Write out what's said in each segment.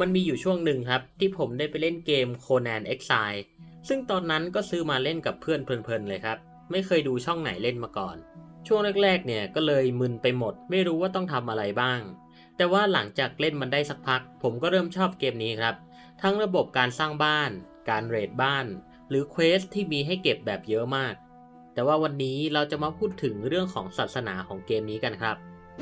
มันมีอยู่ช่วงหนึ่งครับ ที่ผมได้ไปเล่นเกม Conan Exile ซึ่งตอนนั้นก็ซื้อมาเล่นกับเพื่อนเพลินๆเลยครับ ไม่เคยดูช่องไหนเล่นมาก่อน ช่วงแรกๆเนี่ยก็เลยมึนไปหมด ไม่รู้ว่าต้องทำอะไรบ้าง แต่ว่าหลังจากเล่นมันได้สักพัก ผมก็เริ่มชอบเกมนี้ครับ ทั้งระบบการสร้างบ้าน การเรทบ้าน หรือเควสที่มีให้เก็บแบบเยอะมาก แต่ว่าวันนี้เราจะมาพูดถึงเรื่องของศาสนาของเกมนี้กันครับ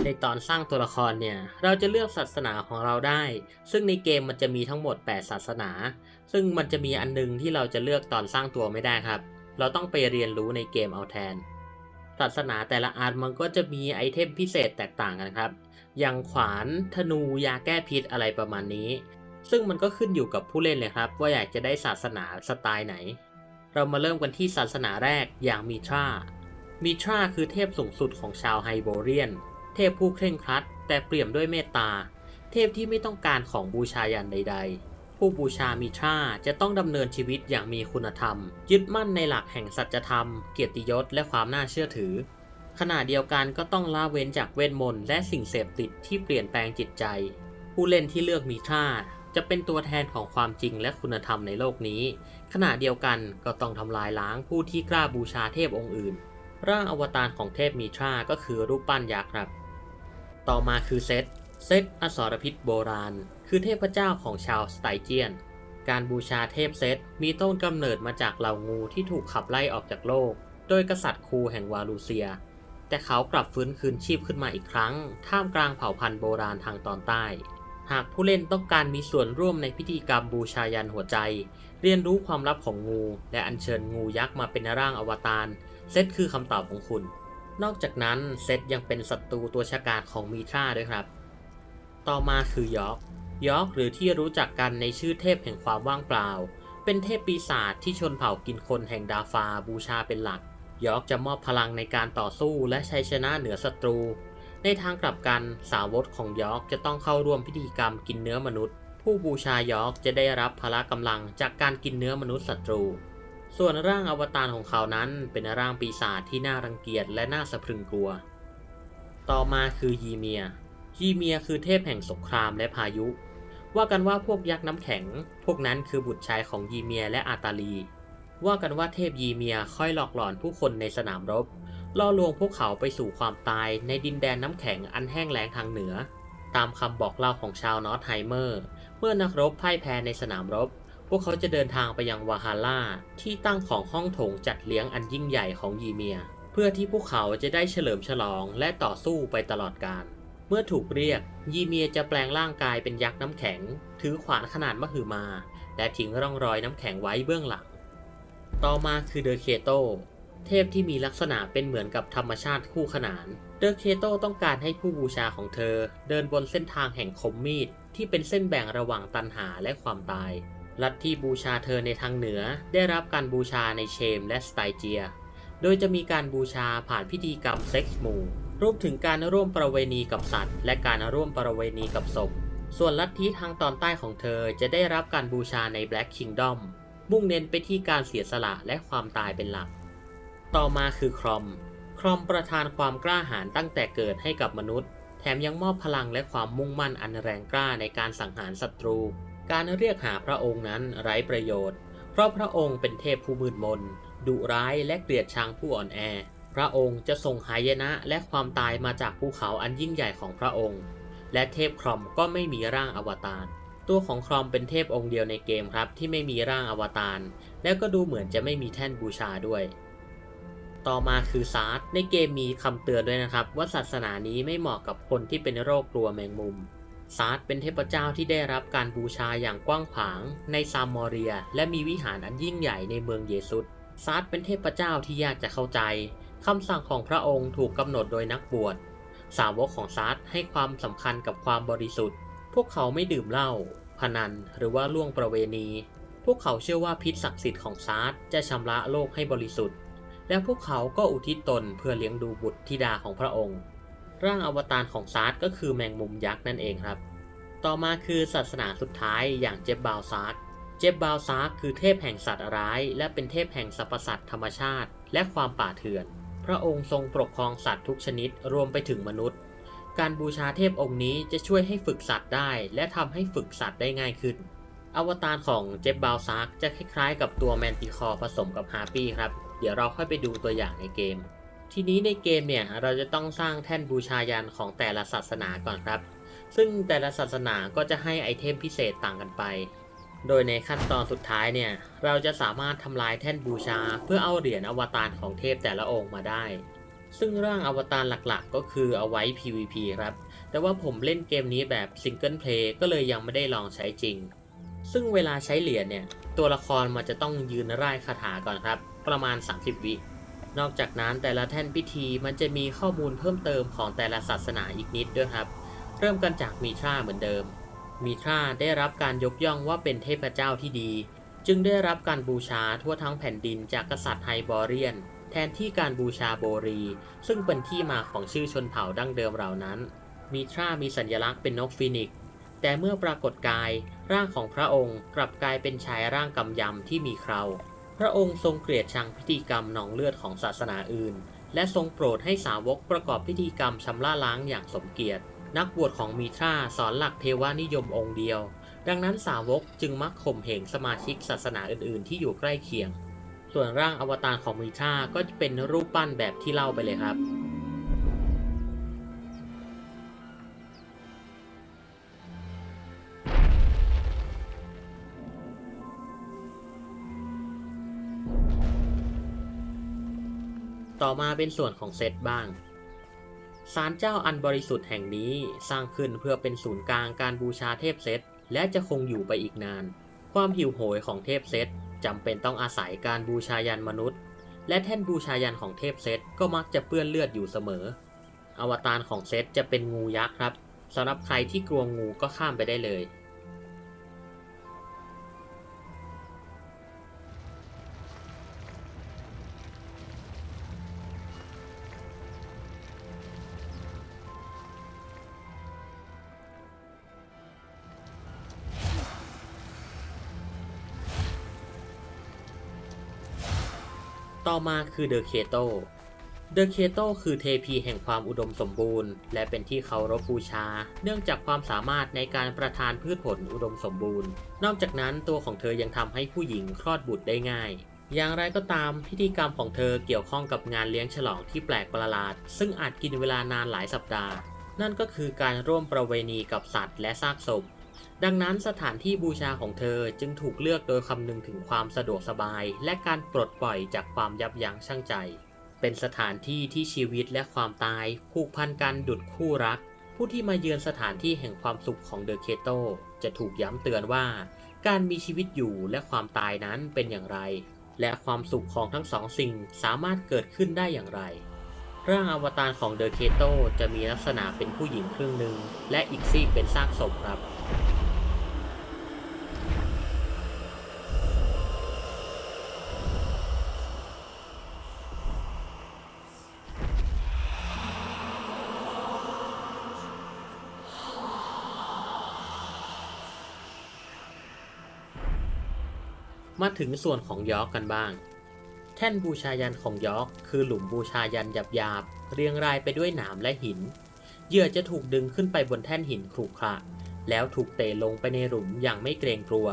ในตอนสร้างตัวละครเนี่ย เราจะเลือกศาสนาของเราได้ ซึ่งในเกมมันจะมีทั้งหมด 8 ศาสนา ซึ่งมันจะมีอันนึงที่เราจะเลือกตอนสร้างตัวไม่ได้ครับ เราต้องไปเรียนรู้ในเกมเอาแทน ศาสนาแต่ละอันมันก็จะมีไอเทมพิเศษแตกต่างกันครับ อย่างขวาน ธนู ยาแก้พิษอะไรประมาณนี้ ซึ่งมันก็ขึ้นอยู่กับผู้เล่นเลยครับ ว่าอยากจะได้ศาสนาสไตล์ไหน เรามาเริ่มกันที่ศาสนาแรกอย่างมีทรามีทราคือเทพสูงสุดของชาวไฮโบเรียน เทพผู้เคร่งครัด แต่เปี่ยมด้วยเมตตา เทพที่ไม่ต้องการของบูชายันใด ๆ ผู้บูชามีทราจะต้องดำเนินชีวิตอย่างมีคุณธรรม ยึดมั่นในหลักแห่งสัจธรรม เกียรติยศและความน่าเชื่อถือ ขณะเดียวกันก็ต้องละเว้นจากเวทมนต์และสิ่งเสพติดที่เปลี่ยนแปลงจิตใจ ผู้เล่นที่เลือกมีทราจะเป็นตัวแทนของความจริงและคุณธรรมในโลกนี้ ขณะเดียวกันก็ต้องทำลายล้างผู้ที่กล้าบูชาเทพองค์อื่น ร่างอวตารของเทพมีทราก็คือรูปปั้นยักษ์ครับ ต่อมาคือเซตเซตอสรพิษโบราณ คือเทพเจ้าของชาวสไตเจียน การบูชาเทพเซตมีต้นกำเนิดมาจากเหล่างูที่ถูกขับไล่ออกจากโลก โดยกษัตริย์คูแห่งวาลูเซีย แต่เขากลับฟื้นคืนชีพขึ้นมาอีกครั้ง ท่ามกลางเผ่าพันธุ์โบราณทางตอนใต้ หากผู้เล่นต้องการมีส่วนร่วมในพิธีกรรมบูชายันหัวใจ เรียนรู้ความลับของงู และอัญเชิญงูยักษ์มาเป็นร่างอวตารเซตคือคำตอบของคุณ นอกจากนั้นเซตยังเป็นศัตรูตัวฉกาจของมีทราด้วยครับ ต่อมาคือยอร์กยอร์กหรือที่รู้จักกันในชื่อเทพแห่งความว่างเปล่า เป็นเทพปีศาจที่ชนเผ่ากินคนแห่งดาฟาบูชาเป็นหลัก ยอร์กจะมอบพลังในการต่อสู้และชัยชนะเหนือศัตรู ในทางกลับกันสาวกของยอร์กจะต้องเข้าร่วมพิธีกรรมกินเนื้อมนุษย์ ผู้บูชายอร์กจะได้รับพละกำลังจากการกินเนื้อมนุษย์ศัตรู ส่วนร่างอวตารของเขานั้นเป็นร่างปีศาจที่น่ารังเกียจและน่าสะพรึงกลัว ต่อมาคือยีเมีย ยีเมียคือเทพแห่งสงครามและพายุ ว่ากันว่าพวกยักษ์น้ำแข็ง พวกนั้นคือบุตรชายของยีเมียและอาตาลี ว่ากันว่าเทพยีเมียค่อยหลอกหลอนผู้คนในสนามรบ ล่อลวงพวกเขาไปสู่ความตายในดินแดนน้ำแข็งอันแห้งแล้งทางเหนือ ตามคำบอกเล่าของชาวนอตไฮเมอร์ เมื่อนักรบพ่ายแพ้ในสนามรบ พวกเขาจะเดินทางไปยังวาฮาร่าที่ตั้งของห้องโถงจัดเลี้ยงอันยิ่งใหญ่ของยีเมีย เพื่อที่พวกเขาจะได้เฉลิมฉลองและต่อสู้ไปตลอดกาลเมื่อถูกเรียก ยีเมียจะแปลงร่างกายเป็นยักษ์น้ำแข็ง ถือขวานขนาดมหึมา และทิ้งร่องรอยน้ำแข็งไว้เบื้องหลัง ต่อมาคือเดอเคโตเทพที่มีลักษณะเป็นเหมือนกับธรรมชาติคู่ขนาน เดอเคโตต้องการให้ผู้บูชาของเธอ เดินบนเส้นทางแห่งคมมีดที่เป็นเส้นแบ่งระหว่างตันหาและความตาย ลัทธิบูชาเธอในทางเหนือได้รับการบูชาในเชมและสไตเจีย โดยจะมีการบูชาผ่านพิธีกรรมเซ็กส์หมู่รวมถึงการร่วมประเวณีกับสัตว์ และการร่วมประเวณีกับศพ ส่วนลัทธิทางตอนใต้ของเธอจะได้รับการบูชาใน Black Kingdom มุ่งเน้นไปที่การเสียสละและความตายเป็นหลัก ต่อมาคือครอม ครอมประทานความกล้าหาญตั้งแต่เกิดให้กับมนุษย์ แถมยังมอบพลังและความมุ่งมั่นอันแรงกล้าในการสังหารศัตรู การเรียกหาพระองค์นั้นไร้ประโยชน์ เพราะพระองค์เป็นเทพผู้มืดมน ดุร้ายและเกลียดชังผู้อ่อนแอ พระองค์จะส่งหายนะและความตายมาจากภูเขาอันยิ่งใหญ่ของพระองค์ และเทพครอมก็ไม่มีร่างอวตาร ตัวของครอมเป็นเทพองค์เดียวในเกมครับที่ไม่มีร่างอวตาร แล้วก็ดูเหมือนจะไม่มีแท่นบูชาด้วยต่อมาคือซาร์ในเกมมีคำเตือนด้วยนะครับ ว่าศาสนานี้ไม่เหมาะกับคนที่เป็นโรคกลัวแมงมุม ซาร์ดเป็นเทพเจ้าที่ได้รับการบูชาอย่างกว้างขวางในซามมอรีย และมีวิหารอันยิ่งใหญ่ในเมืองเยซุสซาร์ดเป็นเทพเจ้าที่ยากจะเข้าใจคำสั่งของพระองค์ถูกกำหนดโดยนักบวช สาวกของซาร์ดให้ความสำคัญกับความบริสุทธิ์ พวกเขาไม่ดื่มเหล้าพนันหรือว่าล่วงประเวณี พวกเขาเชื่อว่าพิษศักดิ์สิทธิ์ของซาร์ดจะชำระโลกให้บริสุทธิ์ และพวกเขาก็อุทิศตนเพื่อเลี้ยงดูบุตรธิดาของพระองค์ ร่างอวตารของซาร์ดก็คือแมงมุมยักษ์นั่นเองครับ ต่อมาคือศาสนาสุดท้ายอย่างเจบบาวซาร์กเจบบาวซาร์กคือเทพแห่งสัตว์ร้าย และเป็นเทพแห่งสรรพสัตว์ธรรมชาติ และความป่าเถื่อน พระองค์ทรงปกครองสัตว์ทุกชนิดรวมไปถึงมนุษย์ การบูชาเทพองค์นี้จะช่วยให้ฝึกสัตว์ได้ และทำให้ฝึกสัตว์ได้ง่ายขึ้น อวตารของเจฟบาวซาร์กจะคล้ายๆ กับตัวแมนติคอร์ผสมกับฮาร์ปี้ครับ เดี๋ยวเราค่อยไปดูตัวอย่างในเกม ทีนี้ในเกมเนี่ยเราจะต้องสร้างแท่นบูชายันของแต่ละศาสนาก่อนครับ ซึ่งแต่ละศาสนาก็จะให้ไอเทมพิเศษต่างกันไป โดยในขั้นตอนสุดท้ายเนี่ย เราจะสามารถทำลายแท่นบูชา เพื่อเอาเหรียญอวตารของเทพแต่ละองค์มาได้ ซึ่งร่างอวตารหลักๆ ก็คือเอาไว้ PVP ครับ แต่ว่าผมเล่นเกมนี้แบบซิงเกิลเพลย์ก็เลยยังไม่ได้ลองใช้จริง ซึ่งเวลาใช้เหรียญเนี่ย ตัวละครมันจะต้องยืนร่ายคาถาก่อนครับ ประมาณ 30 วินอกจากนั้นแต่ละแท่นพิธีมันจะมีข้อมูลเพิ่มเติมของแต่ละศาสนาอีกนิดด้วยครับ เริ่มกันจากมีทราเหมือนเดิม มีทราได้รับการยกย่องว่าเป็นเทพเจ้าที่ดี จึงได้รับการบูชาทั่วทั้งแผ่นดินจากกษัตริย์ไฮบอเรียน แทนที่การบูชาโบรี ซึ่งเป็นที่มาของชื่อชนเผ่าดั้งเดิมเหล่านั้น มีทรามีสัญลักษณ์เป็นนกฟีนิกซ์แต่เมื่อปรากฏกาย ร่างของพระองค์กลับกลายเป็นชายร่างกำยำที่มีเคราพระองค์ทรงเกลียดชังพิธีกรรมหนองเลือดของศาสนาอื่น และทรงโปรดให้สาวกประกอบพิธีกรรมชำระล้างอย่างสมเกียรติ นักบวชของมีทราสอนหลักเทวานิยมองค์เดียว ดังนั้นสาวกจึงมักข่มเหงสมาชิกศาสนาอื่นๆ ที่อยู่ใกล้เคียง ส่วนร่างอวตารของมีทราก็จะเป็นรูปปั้นแบบที่เล่าไปเลยครับต่อมาเป็นส่วนของเซตบ้าง ศาลเจ้าอันบริสุทธิ์แห่งนี้สร้างขึ้นเพื่อเป็นศูนย์กลางการบูชาเทพเซตและจะคงอยู่ไปอีกนาน ความหิวโหยของเทพเซตจำเป็นต้องอาศัยการบูชายันมนุษย์ และแท่นบูชายันของเทพเซตก็มักจะเปื้อนเลือดอยู่เสมอ อวตารของเซตจะเป็นงูยักษ์ครับสำหรับใครที่กลัวงูก็ข้ามไปได้เลย ต่อมาคือเดอะเคโตเดอะเคโตคือเทพีแห่งความอุดมสมบูรณ์ และเป็นที่เคารพบูชา เนื่องจากความสามารถในการประทานพืชผลอุดมสมบูรณ์ นอกจากนั้นตัวของเธอยังทำให้ผู้หญิงคลอดบุตรได้ง่าย อย่างไรก็ตามพิธีกรรมของเธอเกี่ยวข้องกับงานเลี้ยงฉลองที่แปลกประหลาด ซึ่งอาจกินเวลานานหลายสัปดาห์ นั่นก็คือการร่วมประเวณีกับสัตว์และซากศพ ดังนั้นสถานที่บูชาของเธอจึงถูกเลือกโดยคำนึงถึงความสะดวกสบาย และการปลดปล่อยจากความยับยั้งชั่งใจ เป็นสถานที่ที่ชีวิตและความตายผูกพันกันดุดคู่รัก ผู้ที่มาเยือนสถานที่แห่งความสุขของเดอะเคโตจะถูกย้ำเตือนว่า การมีชีวิตอยู่และความตายนั้นเป็นอย่างไร และความสุขของทั้งสองสิ่งสามารถเกิดขึ้นได้อย่างไร ร่างอวตารของเดอะเคโตจะมีลักษณะเป็นผู้หญิงครึ่งหนึ่ง และอีกซีกเป็นซากศพครับ มาถึงส่วนของยอร์กกันบ้าง แท่นบูชายันของยอกคือหลุมบูชายันหยาบๆ เรียงรายไปด้วยหนามและหิน เหยื่อจะถูกดึงขึ้นไปบนแท่นหินขรุขระแล้วถูกเตะลงไปในหลุมอย่างไม่เกรงกลัว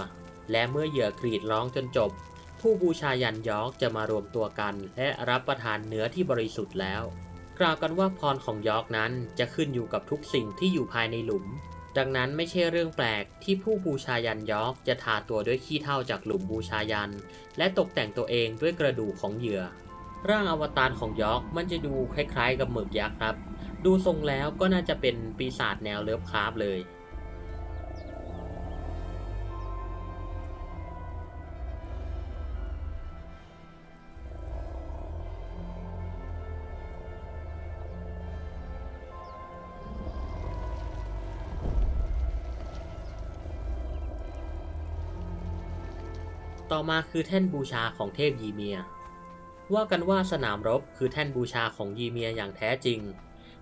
และเมื่อเหยื่อกรีดร้องจนจบ ผู้บูชายันยอกจะมารวมตัวกัน และรับประทานเนื้อที่บริสุทธิ์แล้ว กล่าวกันว่าพรของยอกนั้นจะขึ้นอยู่กับทุกสิ่งที่อยู่ภายในหลุม ดังนั้นไม่ใช่เรื่องแปลกที่ผู้บูชายันยอร์กจะทาตัวด้วยขี้เถ้าจากหลุมบูชายัน และตกแต่งตัวเองด้วยกระดูกของเหยื่อ ร่างอวตารของยอร์กมันจะดูคล้ายๆกับหมึกยักษ์ครับ ดูทรงแล้วก็น่าจะเป็นปีศาจแนวเลิฟคราฟเลย ต่อมาคือแท่นบูชาของเทพยีเมีย ว่ากันว่าสนามรบคือแท่นบูชาของยีเมียอย่างแท้จริง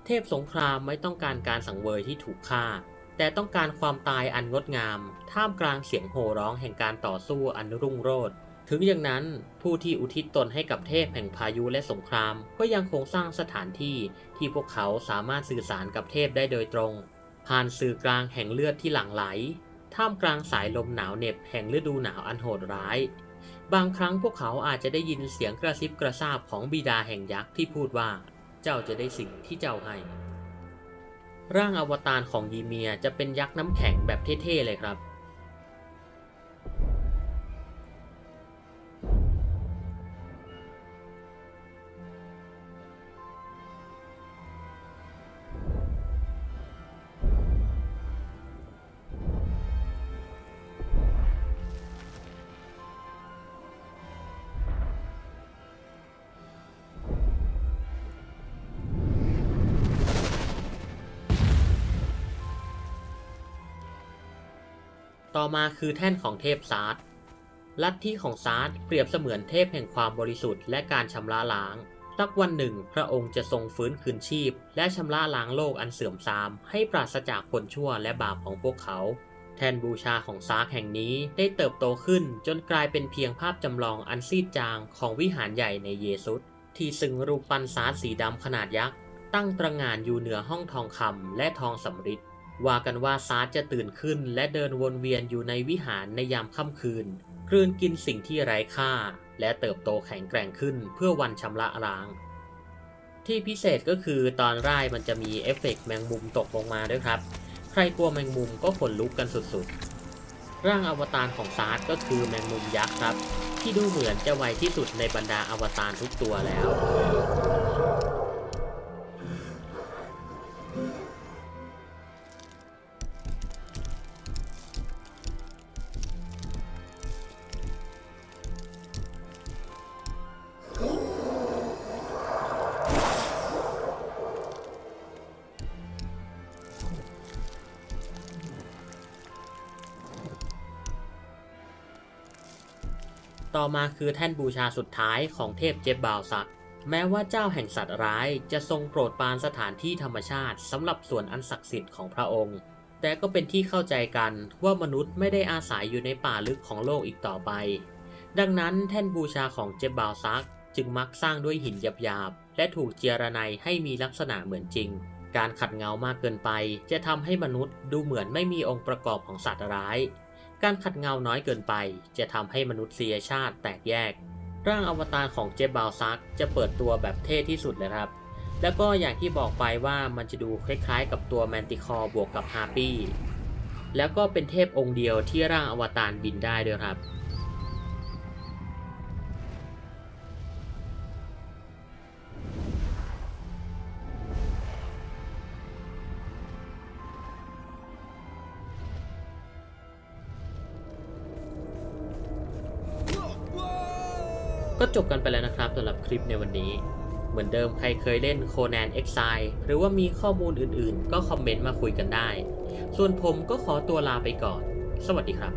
เทพสงครามไม่ต้องการการสังเวยที่ถูกฆ่า แต่ต้องการความตายอันงดงาม ท่ามกลางเสียงโห่ร้องแห่งการต่อสู้อันรุ่งโรจน์ถึงอย่างนั้นผู้ที่อุทิศตนให้กับเทพแห่งพายุและสงคราม ก็ยังคงสร้างสถานที่ที่พวกเขาสามารถสื่อสารกับเทพได้โดยตรง ผ่านสื่อกลางแห่งเลือดที่หลั่งไหล ท่ามกลางสายลมหนาวเหน็บแห่งฤดูหนาวอันโหดร้าย บางครั้งพวกเขาอาจจะได้ยินเสียงกระซิบกระซาบของบิดาแห่งยักษ์ที่พูดว่า เจ้าจะได้สิ่งที่เจ้าให้ ร่างอวตารของยีเมียจะเป็นยักษ์น้ำแข็งแบบเท่ๆเลยครับ ต่อมาคือแท่นของเทพซาร์ดลัทธิของซาร์ดเปรียบเสมือนเทพแห่งความบริสุทธิ์และการชำระล้าง สักวันหนึ่ง พระองค์จะทรงฟื้นคืนชีพ และชำระล้างโลกอันเสื่อมทราม ให้ปราศจากคนชั่วและบาปของพวกเขา แทนบูชาของซาร์กแห่งนี้ได้เติบโตขึ้นจนกลายเป็นเพียงภาพจำลองอันซีดจางของวิหารใหญ่ในเยซุสที่ซึ่งรูปปั้นซาร์ดสีดำขนาดยักษ์ตั้งตระหง่านอยู่เหนือห้องทองคำและทองสำริด ว่ากันว่าซาร์จะตื่นขึ้นและเดินวนเวียนอยู่ในวิหารในยามค่ำคืน กลืนกินสิ่งที่ไร้ค่า และเติบโตแข็งแกร่งขึ้นเพื่อวันชำระล้าง ที่พิเศษก็คือตอนร่ายมันจะมีเอฟเฟกต์แมงมุมตกลงมาด้วยครับ ใครกลัวแมงมุมก็ขนลุกกันสุดๆ ร่างอวตารของซาร์ก็คือแมงมุมยักษ์ครับ ที่ดูเหมือนจะไวที่สุดในบรรดาอวตารทุกตัวแล้ว ต่อมาคือแท่นบูชาสุดท้ายของเทพเจบบาวซัก แม้ว่าเจ้าแห่งสัตว์ร้ายจะทรงโปรดปานสถานที่ธรรมชาติสำหรับส่วนอันศักดิ์สิทธิ์ของพระองค์ แต่ก็เป็นที่เข้าใจกันว่ามนุษย์ไม่ได้อาศัยอยู่ในป่าลึกของโลกอีกต่อไป ดังนั้นแท่นบูชาของเจบบาวซักจึงมักสร้างด้วยหินหยาบๆ และถูกเจียระไนให้มีลักษณะเหมือนจริง การขัดเงามากเกินไป จะทำให้มนุษย์ดูเหมือนไม่มีองค์ประกอบของสัตว์ร้าย การขัดเงาน้อยเกินไป จะทำให้มนุษยชาติแตกแยก ร่างอวตารของเจบบาวซักจะเปิดตัวแบบเท่ที่สุดเลยครับ แล้วก็อย่างที่บอกไปว่ามันจะดูคล้ายๆ กับตัวแมนติคอร์บวกกับฮาร์ปี้ แล้วก็เป็นเทพองค์เดียวที่ร่างอวตารบินได้ด้วยครับ จบกันไปแล้วนะครับสำหรับคลิปในวันนี้ เหมือนเดิมใครเคยเล่นโคนัน X ไซหรือว่ามีข้อมูลอื่นๆ ก็คอมเมนต์มาคุยกันได้ ส่วนผมก็ขอตัวลาไปก่อน สวัสดีครับ